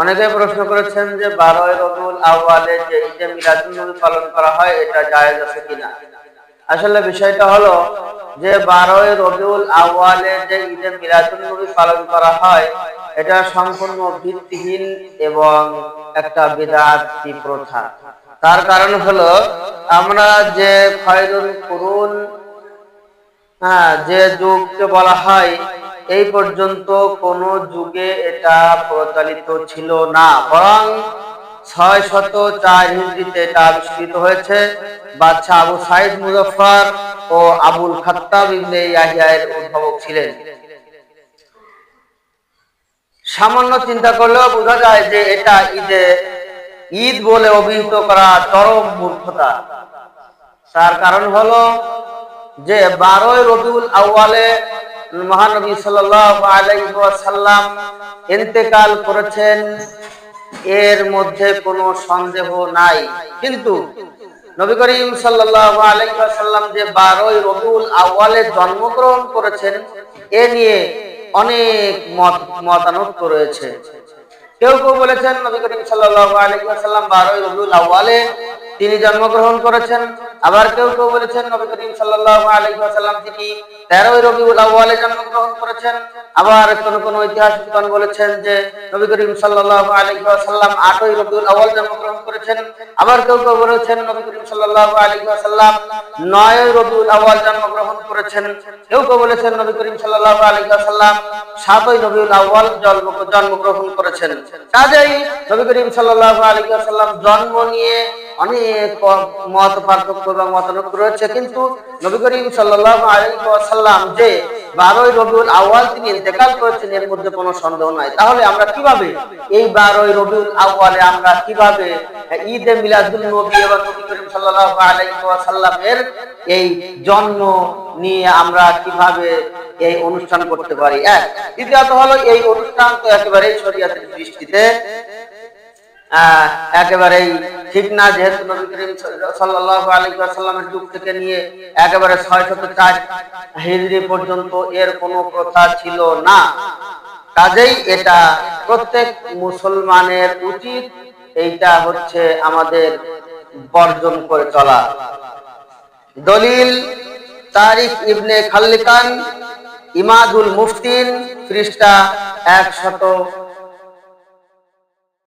অনেকে প্রশ্ন করেছেন যে বারোই রবিউল আউয়ালে যে ঈদে মিলাদুন নবী পালন করা হয়, এটা জায়েজ আছে কিনা? আসলে বিষয়টা হলো যে বারোই রবিউল আউয়ালে যে ঈদে মিলাদুন নবী পালন করা হয়, এটা সম্পূর্ণ ভিত্তিহীন এবং একটা বিদাতি প্রথা। তার কারণ হলো আমরা যে খয়রুল কুরুন হ্যাঁ যে যুগকে বলা হয় এই পর্যন্ত কোন যুগে এটা প্রচলিত ছিল না। বরং ছয় শত চার হিজড়িতে এটা আবিষ্কৃত হয়েছে। বাদশাহ আবু সাইদ মুজফার ও আবুল খাত্তাব ইবনে ইয়াহিয়ার উদ্ভাবক ছিলেন। সামান্য চিন্তা করলেও বোঝা যায় যে এটা ঈদে ঈদ বলে অভিহিত করা চরম মূর্খতা। তার কারণ হলো যে বারোই রবিউল আউয়ালে মহানবী ওয়াসাল্লাম ইন্তেকাল করেছেন। এর মধ্যে কোনো সন্দেহ নাই। কিন্তু নবী করিম ওয়াসাল্লাম যে বারোই রবিউল আউয়ালে জন্মগ্রহণ করেছেন, এ নিয়ে অনেক মত রয়েছে। কেউ কেউ বলেছেন নবী করিম ওয়াসাল্লাম 12 রবিউল আউয়ালে তিনি জন্মগ্রহণ করেছেন। আবার কেউ কেউ বলেছেন নবী করিম আলাইহি তিনি 13 রবিউল আউয়ালে জন্মগ্রহণ করেছেন, আবার কোন কোন বলেছেন যে নবী করিম সাল্লাল্লাহু আলাইহি ওয়াসাল্লাম 8 রবিউল আউয়াল জন্মগ্রহণ করেছেন, আবার কেউ কেউ বলেছেন নবী করিম ওয়াসাল্লাম 9 রবিউল আউয়াল জন্মগ্রহণ করেছেন, কেউ কেউ বলেছেন নবী করিম ওয়াসাল্লাম 7 রবিউল আউয়াল জন্মগ্রহণ করেছেন। কাজেই নবী করিম ওয়াসাল্লাম জন্ম নিয়ে অনেক মত পার্থক্য এবং মতানৈক্য রয়েছে, কিন্তু নবী করিম সাল্লাল্লাহু আলাইহি ওয়াসাল্লাম যে 12 রবিউল আউয়াল তিনি ইন্তেকাল করেছেন, এর মধ্যে কোনো সন্দেহ নাই। তাহলে আমরা কীভাবে এই 12 রবিউল আউয়ালে আমরা কীভাবে ঈদে মিলাদুন নবী এবং নবী করিম সাল্লাল্লাহু আলাইহি ওয়াসাল্লামের এই জন্ম নিয়ে আমরা কীভাবে এই অনুষ্ঠান করতে পারি? এক, দ্বিতীয়ত হলো এই অনুষ্ঠান তো একেবারেই শরীয়তের দৃষ্টিতে একেবারেই ঠিক না, যেহেতু নবী করিম যুগ থেকে নিয়ে একেবারে 604 হিজরি পর্যন্ত এর কোনো প্রথা ছিল না। কাজেই এটা প্রত্যেক মুসলমানের উচিত, এইটা হচ্ছে আমাদের বর্জন করে চলা। দলিল, তারিখ ইবনে খাল্লিকান, ইমাদুল মুফতিন খ্রিস্টা একশত